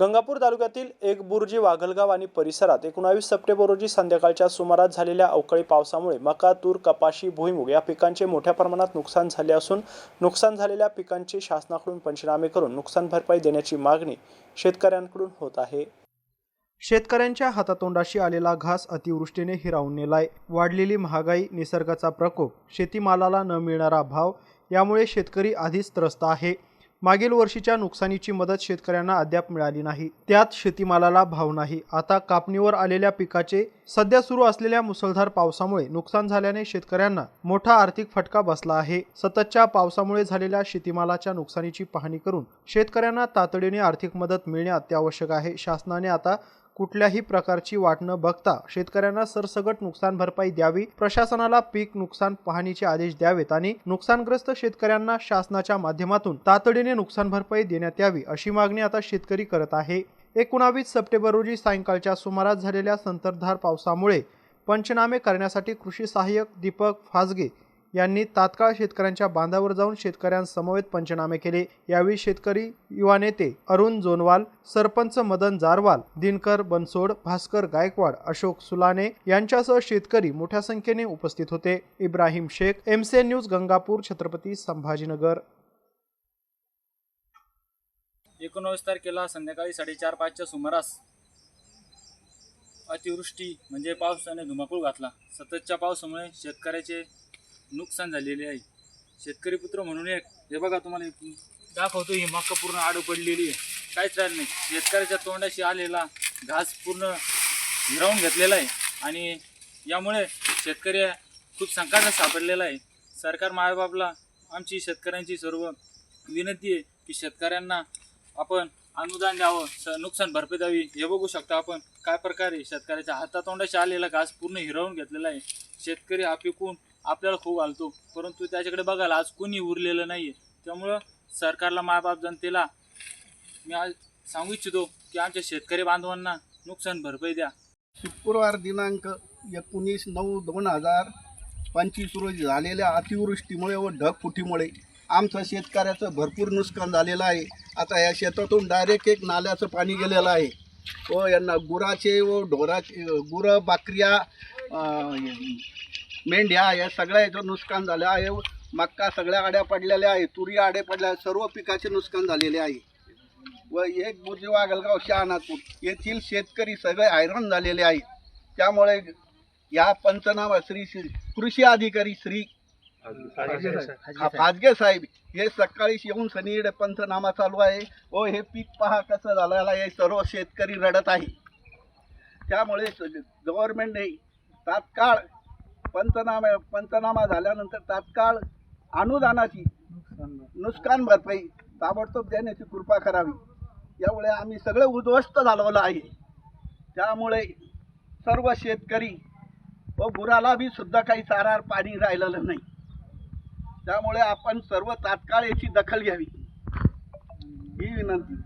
गंगापूर तालुक्यातील एक बुर्जी वाघलगाव आणि परिसरात एकोणावीस सप्टेंबर रोजी संध्याकाळच्या सुमारास झालेल्या अवकाळी पावसामुळे मका तूर कपाशी भुईमुग या पिकांचे मोठ्या प्रमाणात नुकसान झाले असून नुकसान झालेल्या पिकांचे शासनाकडून पंचनामे करून नुकसान भरपाई देण्याची मागणी शेतकऱ्यांकडून होत आहे. शेतकऱ्यांच्या हातातोंडाशी आलेला घास अतिवृष्टीने हिरावून नेलाय. वाढलेली महागाई निसर्गाचा प्रकोप शेतीमालाला न मिळणारा भाव यामुळे शेतकरी आधीच त्रस्त आहे. मागील वर्षीच्या नुकसानीची मदत शेतकऱ्यांना अद्याप मिळाली नाही. त्यात शेतीमालाला भाव नाही. आता कापणीवर आलेल्या पिकाचे सध्या सुरू असलेल्या मुसळधार पावसामुळे नुकसान झाल्याने शेतकऱ्यांना मोठा आर्थिक फटका बसला आहे. सततच्या पावसामुळे झालेल्या शेतीमालाच्या नुकसानीची पाहणी करून शेतकऱ्यांना तातडीने आर्थिक मदत मिळणे अत्यावश्यक आहे. शासनाने आता कुठल्याही प्रकारची वाट न बघता शेतकऱ्यांना सरसगट नुकसान भरपाई द्यावी प्रशासनाला पीक नुकसान पाहणीचे आदेश द्यावेत आणि नुकसानग्रस्त शेतकऱ्यांना शासनाच्या माध्यमातून तातडीने नुकसान भरपाई देण्यात यावी अशी मागणी आता शेतकरी करत आहे. एकोणावीस सप्टेंबर रोजी सायंकाळच्या सुमारास झालेल्या संततधार पावसामुळे पंचनामे करण्यासाठी कृषी सहाय्यक दीपक फासगे यांनी तात्काळ शेतकऱ्यांच्या बांधावर जाऊन शेतकऱ्यांसमवेत पंचनामे केले. यावेळी शेतकरी युवा नेते अरुण जोनवाल सरपंच मदन जारवाल दिनकर बनसोड भास्कर गायकवाड अशोक सुलाने यांच्यासह शेतकरी मोठ्या संख्येने उपस्थित होते. Ibrahim Shaikh MCN news Gangapur Chhatrapati Sambhajinagar. एकोणावीस तारखेला संध्याकाळी साडेचार पाचच्या सुमारास अतिवृष्टी म्हणजे पावसाने धुमाकूळ घातला. सततच्या पावसामुळे शेतकऱ्याचे नुकसान झालेले आहे. शेतकरी पुत्र म्हणून एक हे बघा तुम्हाला एक दाखवतो ही मक्का पूर्ण आडू पडलेली आहे. काहीच राहिलं नाही. शेतकऱ्याच्या तोंडाशी आलेला घास पूर्ण हिरावून घेतलेला आहे. आणि यामुळे शेतकरी खूप संकटात सापडलेला आहे. सरकार मायबापला आमची शेतकऱ्यांची सर्व विनंती आहे की शेतकऱ्यांना आपण अनुदान द्यावं स नुकसान भरपाई द्यावी. हे बघू शकता आपण काय प्रकारे शेतकऱ्याच्या हातातोंडाशी आलेला घास पूर्ण हिरावून घेतलेला आहे. शेतकरी हा पिकून आपल्याला खूप घालतो परंतु त्याच्याकडे बघायला आज कोणी उरलेलं नाही आहे त्यामुळं सरकारला मायबाप जनतेला मी आज सांगू इच्छितो की आमच्या शेतकरी बांधवांना नुकसान भरपाई द्या. शुक्रवार दिनांक एकोणीस नऊ दोन हजार पंचवीस रोजी झालेल्या अतिवृष्टीमुळे व ढगफुटीमुळे आमचं शेतकऱ्याचं भरपूर नुकसान झालेलं आहे. आता या शेतातून डायरेक्ट एक नाल्याचं पाणी गेलेलं आहे. व यांना गुराचे व ढोराचे गुरं बाकऱ्या मेंढ्या या सगळ्या याचं नुकसान झालं आहे. मक्का सगळ्या आड्या पडलेल्या आहे तुरी आडे पडल्या सर्व पिकाचे नुकसान झालेले आहे. व एक बुर्जी वागलगाव शहानापूर येथील शेतकरी सगळे हैराण झालेले आहेत. त्यामुळे या पंचनामा श्री श्री कृषी अधिकारी श्री फाजगे साहेब हे सकाळी येऊन सनीकडे पंचनामा चालू आहे. व हे पीक पहा कसं झालेलं आहे. सर्व शेतकरी रडत आहे. त्यामुळे गव्हर्नमेंटने तात्काळ पंचनामा पंचनामा झाल्यानंतर तात्काळ अनुदानाची नुकसान भरपाई ताबडतोब देण्याची कृपा करावी. यामुळे आम्ही सगळं उद्ध्वस्त झालेलं आहे. त्यामुळे सर्व शेतकरी व गुराला बी सुद्धा काही चारा पाणी राहिलेलं नाही. त्यामुळे आपण सर्व तात्काळ याची दखल घ्यावी. ही विनंती.